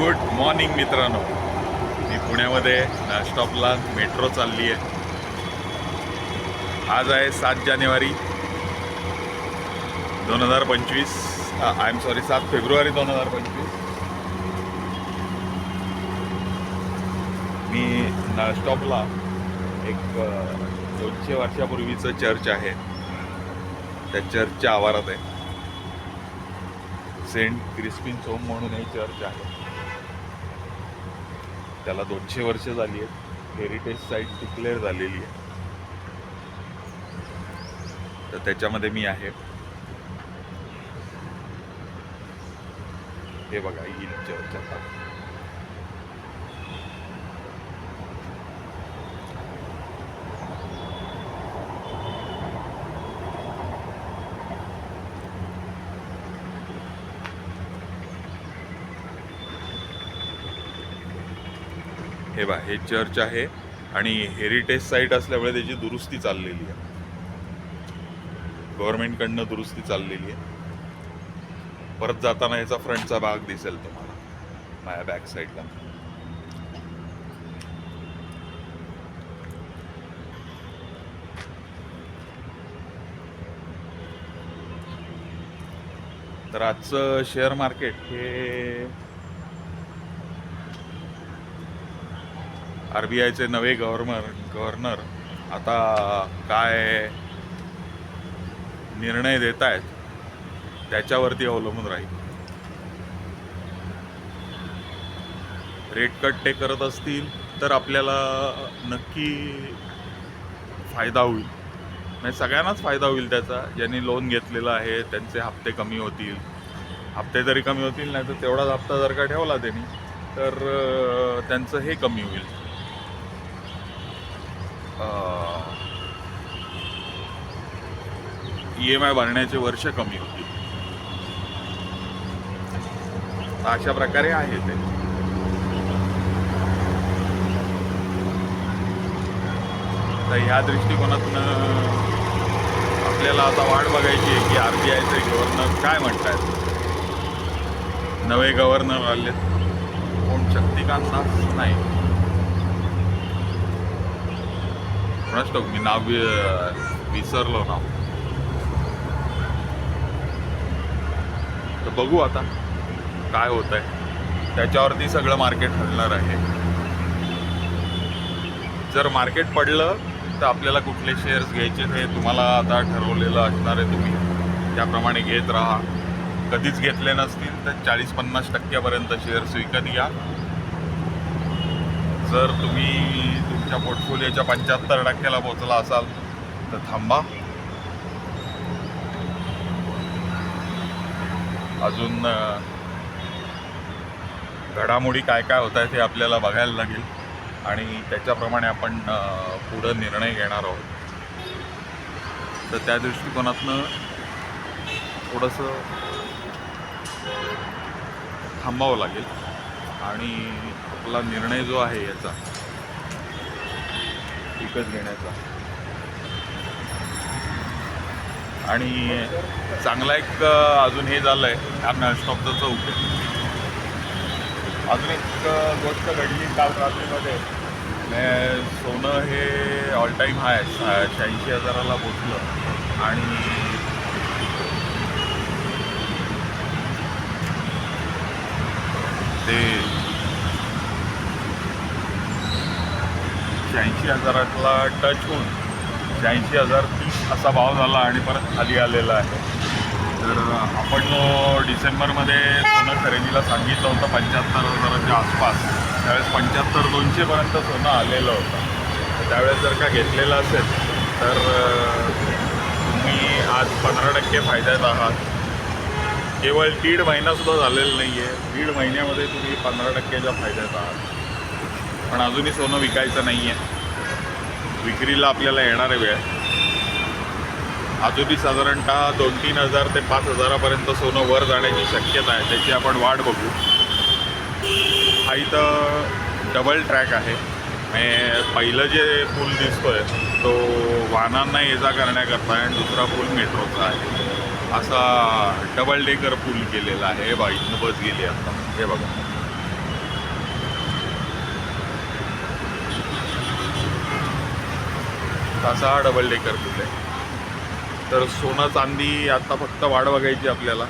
Good morning मित्रांनो. मी पुण्यामध्ये स्टॉपला metro चालली आहे. आज आहे सात जानेवारी दोन हजार पंचवीस. आय एम सॉरी सात फेब्रुवारी दोन हजार पंचवीस. मी स्टॉपला एक दोनशे वर्षापूर्वीचं चर्च आहे. त्या चर्चच्या आवारात आहे. सेंट क्रिस्पिन सोम म्हणून हे चर्च आहे. त्याला दोनशे वर्ष झाली आहेत. हेरिटेज साईट डिक्लेअर झालेली आहे. तर त्याच्यामध्ये मी आहे. हे बघा येईल चर्चा हे बा हे चर्च आहे आणि हेरिटेज साईट असल्यामुळे त्याची दुरुस्ती चाललेली आहे. गव्हर्नमेंटकडनं दुरुस्ती चाललेली आहे. परत जाताना याचा फ्रंटचा भाग दिसेल तुम्हाला माझ्या बॅक साईडला तर आजचं शेअर मार्केट हे आर बी आयचे नवे गव्हर्नर गव्हर्नर आता काय निर्णय देत आहेत त्याच्यावरती अवलंबून राहील. रेट कट ते करत असतील तर आपल्याला नक्की फायदा होईल. म्हणजे सगळ्यांनाच फायदा होईल त्याचा. ज्यांनी लोन घेतलेलं आहे त्यांचे हप्ते कमी होतील. हप्ते जरी कमी होतील नाही तर तेवढाच हप्ता जर का ठेवला त्यांनी तर त्यांचं हे कमी होईल. ई एम आय भरण्याचे वर्ष कमी होतील अशा प्रकारे आहे ते. तर ह्या दृष्टिकोनातून आपल्याला आता वाट बघायची आहे की आर बी आयचे गव्हर्नर काय म्हणतात नवे गव्हर्नर आले कोण शक्तिकांत दास? नाही. कोणाच ठाऊक मी नाव विसरलो नाव. तर बघू आता काय होत आहे त्याच्यावरती सगळं मार्केट हलणार आहे. जर मार्केट पडलं तर आपल्याला कुठले शेअर्स घ्यायचे हे तुम्हाला आता ठरवलेलं असणार आहे तुम्ही. त्याप्रमाणे घेत राहा. कधीच घेतले नसतील तर चाळीस पन्नास टक्क्यापर्यंत शेअर्स विकत घ्या. जर तुम्ही तुमच्या पोर्टफोलिओच्या पंच्याहत्तर टक्क्याला पोचला असाल तर थांबा. अजून घडामोडी काय काय होत आहेत हे आपल्याला बघायला लागेल. आणि त्याच्याप्रमाणे आपण पुढं निर्णय घेणार आहोत. तर त्या दृष्टिकोनातनं थोडंसं थांबावं लागेल. आणि आपला निर्णय जो आहे याचा विकत घेण्याचा. आणि चांगला एक अजून हे झालं आहे हा स्टॉपचा चौक आहे अजून एक गोष्ट घडली काल रात्रीमध्ये. सोनं हे ऑल टाईम हाय शहाऐंशी हजाराला पोचलं. आणि ते शहाऐंशी हजारातला टच होऊन शहाऐंशी हजार तीस असा भाव झाला आणि परत खाली आलेला आहे. तर आपण डिसेंबरमध्ये सोनं खरेदीला सांगितलं होतं पंच्याहत्तर हजाराच्या आसपास. त्यावेळेस पंच्याहत्तर दोनशेपर्यंत सोनं आलेलं होतं. त्यावेळेस जर का घेतलेलं असेल तर तुम्ही आज पंधरा टक्के फायद्यात आहात. केवळ दीड महिनासुद्धा झालेला नाही आहे दीड महिन्यामध्ये तुम्ही पंधरा टक्क्याच्या फायद्यात आहात. पण अजूनही सोनं विकायचं नाही आहे विक्रीला आपल्याला येणार आहे वेळ. अजूनही साधारणतः दोन तीन हजार ते पाच हजारापर्यंत सोनं वर जाण्याची शक्यता आहे. त्याची आपण वाट बघू. हा इथं डबल ट्रॅक आहे. पहिलं जे पूल दिसतोय तो वाहनांना ये जा करण्याकरता आणि दुसरा पूल मेट्रोचा आहे. असा डबल डेकर पूल केलेला आहे. हे बघा इथनं बस गेली आता. हे बघा. तासा डबल डेकर तिथे तर सोनं चांदी आता फक्त वाढ बघायची आपल्याला.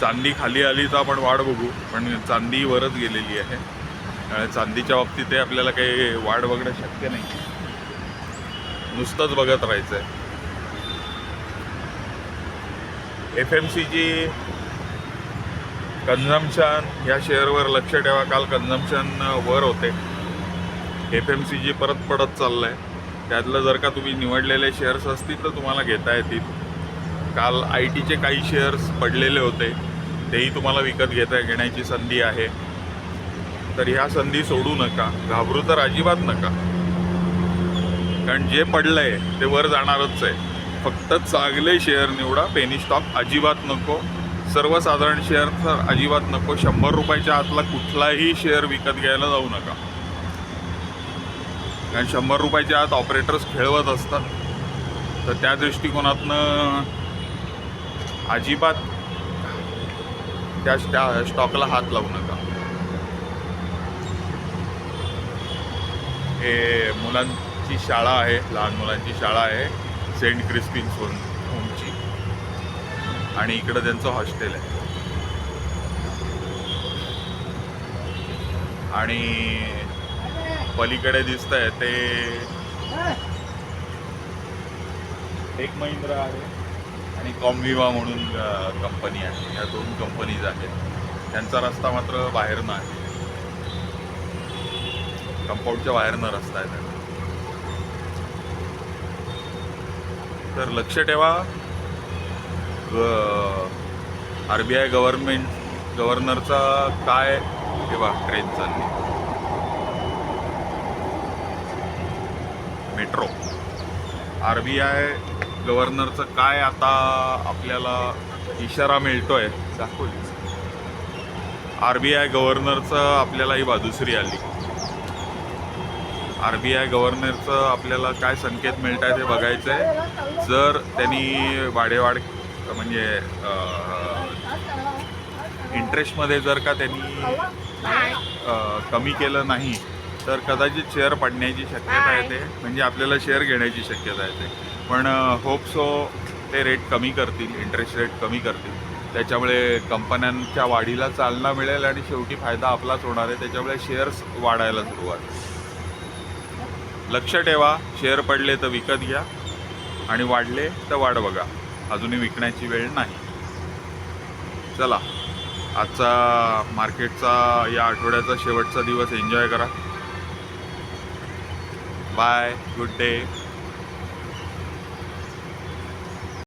चांदी खाली आली तर आपण वाढ बघू पण चांदी वरच गेलेली आहे. चांदीच्या बाबतीत ते आपल्याला काही वाढ बघणं शक्य नाही. नुसतंच बघत राहायचं आहे एफ एम सीची कन्झम्पशन ह्या शेअरवर लक्ष ठेवा. काल कन्झम्पशन वर होते. एफ एम सी जी परत पडत चाललं आहे त्यातलं जर का तुम्ही निवडलेले शेअर्स असतील तर तुम्हाला घेता येतील. काल आय टीचे काही शेअर्स पडलेले होते तेही तुम्हाला विकत घेता घेण्याची संधी आहे. तर ह्या संधी सोडू नका घाबरू तर अजिबात नका. कारण जे पडलंय ते वर जाणारच आहे. फक्त चांगले शेअर निवडा पेनी स्टॉक अजिबात नको. सर्वसाधारण शेअर तर अजिबात नको. शंभर रुपयाच्या आतला कुठलाही शेअर विकत घ्यायला जाऊ नका. कारण शंभर रुपयाच्या आत ऑपरेटर्स खेळवत असतात. तर त्या दृष्टिकोनातनं अजिबात त्या त्या स्टॉकला हात लावू नका. हे मुलांची शाळा आहे लहान मुलांची शाळा आहे सेंट क्रिस्पिन सोन होमची. आणि इकडं त्यांचं हॉस्टेल आहे. आणि पलीकडे दिसत आहे ते एक महिंद्रा आहे आणि कॉम्विवा म्हणून कंपनी आहे. या दोन कंपनीज आहेत. त्यांचा रस्ता मात्र बाहेरनं आहे कंपाऊंडच्या बाहेरनं रस्ता आहे त्यांना तर लक्ष ठेवा. आर बी आय गव्हर्नमेंट गव्हर्नरचा काय हे ट्रेन चालली. मेट्रो. आर बी आय गव्हर्नरचं काय आता आपल्याला इशारा मिळतो आहे दाखवली आर बी आय गव्हर्नरचं आपल्याला ही बाजूसरी आली. आर बी आय गव्हर्नरचं आपल्याला काय संकेत मिळत आहे ते बघायचं आहे जर त्यांनी वाढेवाढ म्हणजे इंटरेस्टमध्ये जर का त्यांनी कमी केलं नाही तर कदाचित शेअर पडण्याची शक्यता येते. म्हणजे आपल्याला शेअर घेण्याची शक्यता येते. पण होप सो ते रेट कमी करतील इंटरेस्ट रेट कमी करतील. त्याच्यामुळे कंपन्यांच्या वाढीला चालना मिळेल आणि शेवटी फायदा आपलाच होणार आहे. त्याच्यामुळे शेअर्स वाढायला सुरुवात. लक्ष ठेवा. शेअर पडले तर विकत घ्या. आणि वाढले तर वाढ बघा. अजूनही विकण्याची वेळ नाही. चला. आजचा मार्केटचा या आठवड्याचा शेवटचा दिवस एन्जॉय करा. Bye good day.